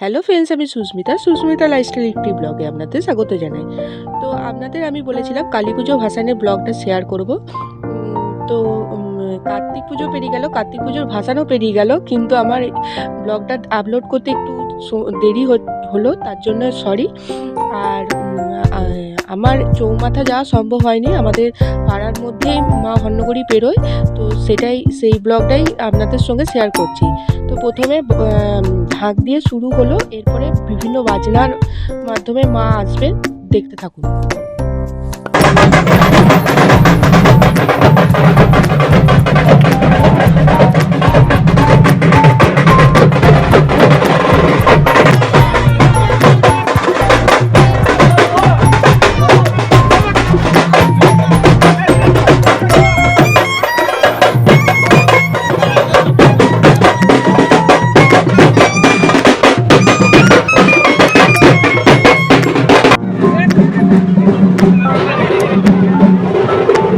Hello friends আমি Susmita. Susmita lifestyle একটি ব্লগে আপনাদের স্বাগত জানাই। তো আপনাদের আমি বলেছিলাম কালী পুজো ভাসানের ব্লগটা শেয়ার করব। তো কার্তিক পুজো পেরিয়ে গেল, কার্তিক পুজোর ভাসানও পেরিয়ে গেল, কিন্তু আমার ব্লগটা আপলোড করতে একটু দেরি হলো, তার জন্য সরি আর আমার চৌমাথা যাওয়া সম্ভব হয়নি। আমাদের পাড়ার মধ্যেই মা হন্নগড়ি পেরোয়। তো সেটাই, সেই ব্লগটাই আপনাদের সঙ্গে শেয়ার করছি। তো প্রথমে ঢাক দিয়ে শুরু হলো। এরপরে বিভিন্ন বাজনার মাধ্যমে মা আসবেন। দেখতে থাকুন।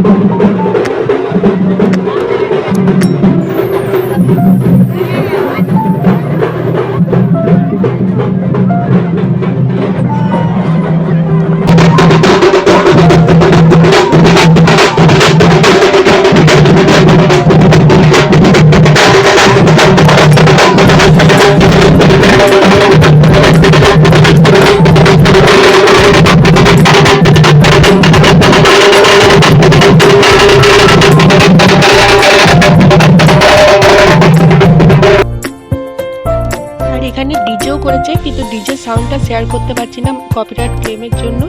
আর এখানে ডিজেও করেছে কিন্তু ডিজে সাউন্ডটা শেয়ার করতে পারছি না কপিরাইট ক্লেমের জন্য।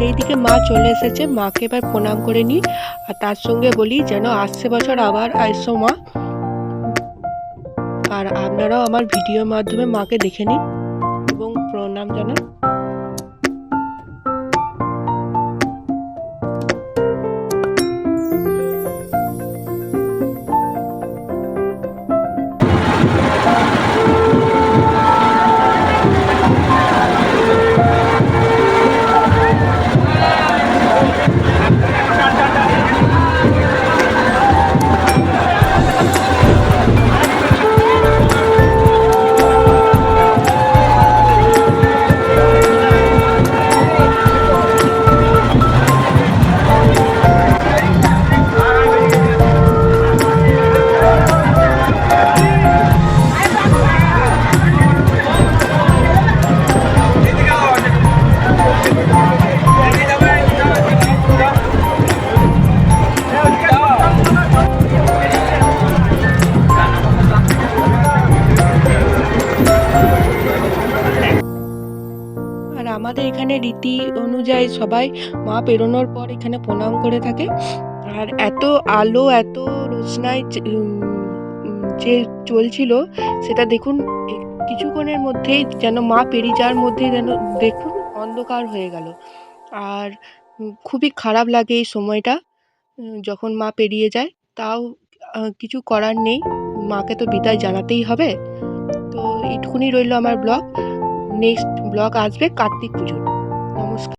আর এইদিকে মা চলে এসেছে। মাকে এবার প্রণাম করে নিই। আর তার সঙ্গে বলি যেন আসছে বছর আবার আইসো মা। আর আপনারাও আমার ভিডিওর মাধ্যমে মাকে দেখে নিন এবং প্রণাম জানান। এখানে রীতি অনুযায়ী সবাই মা পেরোনোর পর এখানে প্রণাম করে থাকে। আর এত আলো, এত রোশনাই যে- চলছিল, সেটা দেখুন কিছুক্ষণের মধ্যেই যেন মা পেরিয়ে যাওয়ার মধ্যেই যেন দেখুন অন্ধকার হয়ে গেল। আর খুবই খারাপ লাগে এই সময়টা যখন মা পেরিয়ে যায়। তাও কিছু করার নেই। মাকে তো বিদায় জানাতেই হবে। তো এইটুকুনি রইল আমার ব্লগ। নেক্সট ব্লগ আসবে কার্তিক পুজোর। নমস্কার